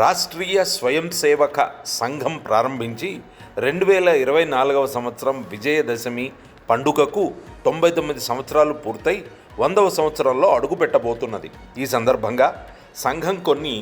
రాష్ట్రీయ స్వయం సేవక సంఘం ప్రారంభించి రెండు వేల ఇరవై నాలుగవ సంవత్సరం విజయదశమి పండుగకు తొంభై తొమ్మిది సంవత్సరాలు పూర్తయి వందవ సంవత్సరంలో అడుగుపెట్టబోతున్నది. ఈ సందర్భంగా సంఘం కొన్ని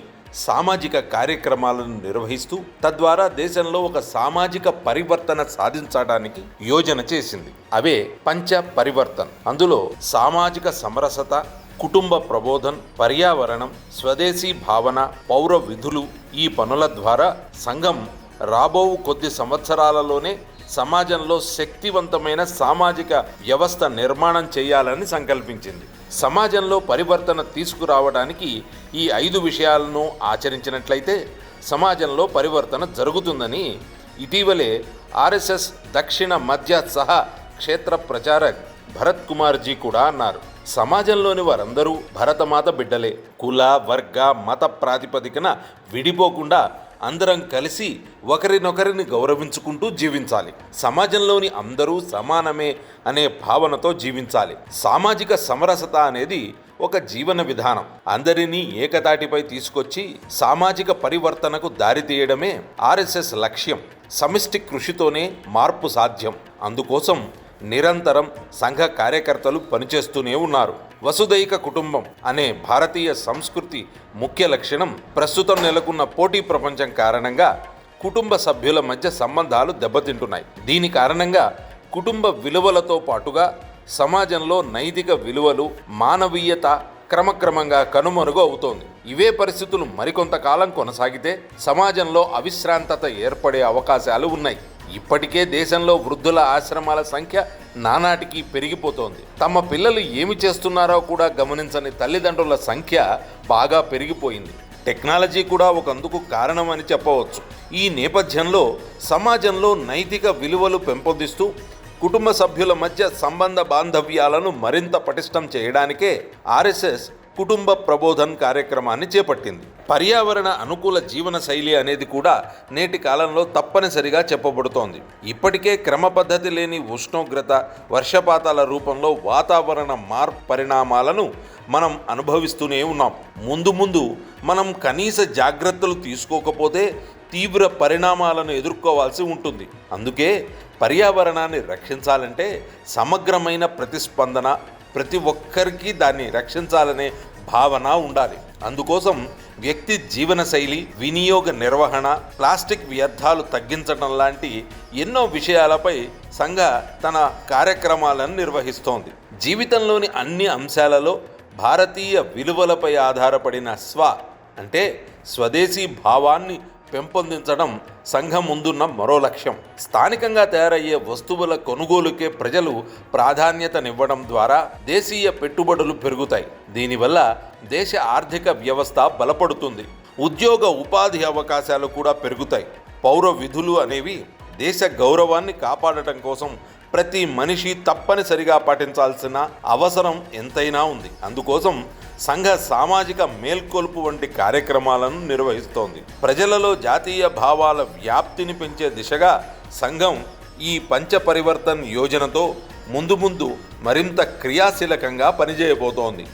సామాజిక కార్యక్రమాలను నిర్వహిస్తూ తద్వారా దేశంలో ఒక సామాజిక పరివర్తన సాధించడానికి యోజన చేసింది. అవే పంచ పరివర్తన్ అందులో సామాజిక సమరసత కుటుంబ ప్రబోధన్ పర్యావరణం స్వదేశీ భావన పౌర విధులు ఈ పనుల ద్వారా సంఘం రాబో కొద్ది సంవత్సరాలలోనే సమాజంలో శక్తివంతమైన సామాజిక వ్యవస్థ నిర్మాణం చేయాలని సంకల్పించింది. సమాజంలో పరివర్తన తీసుకురావడానికి ఈ ఐదు విషయాలను ఆచరించినట్లయితే సమాజంలో పరివర్తన జరుగుతుందని ఇటీవలే ఆర్ఎస్ఎస్ దక్షిణ మధ్య సహా క్షేత్ర ప్రచారక్ భరత్ కుమార్జీ కూడా అన్నారు. సమాజంలోని వారందరూ భరతమాత బిడ్డలే. కుల వర్గ మత ప్రాతిపదికన విడిపోకుండా అందరం కలిసి ఒకరినొకరిని గౌరవించుకుంటూ జీవించాలి. సమాజంలోని అందరూ సమానమే అనే భావనతో జీవించాలి. సామాజిక సమరసత అనేది ఒక జీవన విధానం. అందరినీ ఏకతాటిపై తీసుకొచ్చి సామాజిక పరివర్తనకు దారితీయడమే ఆర్ఎస్ఎస్ లక్ష్యం. సమిష్టి కృషితోనే మార్పు సాధ్యం. అందుకోసం నిరంతరం సంఘ కార్యకర్తలు పనిచేస్తూనే ఉన్నారు. వసుదైక కుటుంబం అనే భారతీయ సంస్కృతి ముఖ్య లక్షణం ప్రస్తుతం నెలకొన్న పోటీ ప్రపంచం కారణంగా కుటుంబ సభ్యుల మధ్య సంబంధాలు దెబ్బతింటున్నాయి. దీని కారణంగా కుటుంబ విలువలతో పాటుగా సమాజంలో నైతిక విలువలు మానవీయత క్రమక్రమంగా కనుమరుగు అవుతోంది. ఇవే పరిస్థితులు మరికొంతకాలం కొనసాగితే సమాజంలో అవిశ్రాంతత ఏర్పడే అవకాశాలు ఉన్నాయి. ఇప్పటికే దేశంలో వృద్ధుల ఆశ్రమాల సంఖ్య నానాటికి పెరిగిపోతోంది. తమ పిల్లలు ఏమి చేస్తున్నారో కూడా గమనించని తల్లిదండ్రుల సంఖ్య బాగా పెరిగిపోయింది. టెక్నాలజీ కూడా ఒకందుకు కారణమని చెప్పవచ్చు. ఈ నేపథ్యంలో సమాజంలో నైతిక విలువలు పెంపొందిస్తూ కుటుంబ సభ్యుల మధ్య సంబంధ బాంధవ్యాలను మరింత పటిష్టం చేయడానికే ఆర్ఎస్ఎస్ కుటుంబ ప్రబోధన్ కార్యక్రమాన్ని చేపట్టింది. పర్యావరణ అనుకూల జీవన శైలి అనేది కూడా నేటి కాలంలో తప్పనిసరిగా చెప్పబడుతోంది. ఇప్పటికే క్రమ పద్ధతి లేని ఉష్ణోగ్రత వర్షపాతాల రూపంలో వాతావరణ మార్పు పరిణామాలను మనం అనుభవిస్తూనే ఉన్నాం. ముందు ముందు మనం కనీస జాగ్రత్తలు తీసుకోకపోతే తీవ్ర పరిణామాలను ఎదుర్కోవాల్సి ఉంటుంది. అందుకే పర్యావరణాన్ని రక్షించాలంటే సమగ్రమైన ప్రతిస్పందన ప్రతి ఒక్కరికి దాన్ని రక్షించాలనే భావన ఉండాలి. అందుకోసం వ్యక్తి జీవనశైలి వినియోగ నిర్వహణ ప్లాస్టిక్ వ్యర్థాలు తగ్గించడం లాంటి ఎన్నో విషయాలపై సంఘ తన కార్యక్రమాలను నిర్వహిస్తోంది. జీవితంలోని అన్ని అంశాలలో భారతీయ విలువలపై ఆధారపడిన స్వ అంటే స్వదేశీ భావాన్ని పెంపొందించడం సంఘం ముందున్న మరో లక్ష్యం. స్థానికంగా తయారయ్యే వస్తువుల కొనుగోలుకే ప్రజలు ప్రాధాన్యతనివ్వడం ద్వారా దేశీయ పెట్టుబడులు పెరుగుతాయి. దీనివల్ల దేశ ఆర్థిక వ్యవస్థ బలపడుతుంది. ఉద్యోగ ఉపాధి అవకాశాలు కూడా పెరుగుతాయి. పౌర విధులు అనేవి దేశ గౌరవాన్ని కాపాడటం కోసం ప్రతి మనిషి తప్పనిసరిగా పాటించాల్సిన అవసరం ఎంతైనా ఉంది. అందుకోసం సంఘ సామాజిక మేల్కొల్పు వంటి కార్యక్రమాలను నిర్వహిస్తోంది. ప్రజలలో జాతీయ భావాల వ్యాప్తిని పెంచే దిశగా సంఘం ఈ పంచపరివర్తన్ యోజనతో ముందు ముందు మరింత క్రియాశీలకంగా పనిచేయబోతోంది.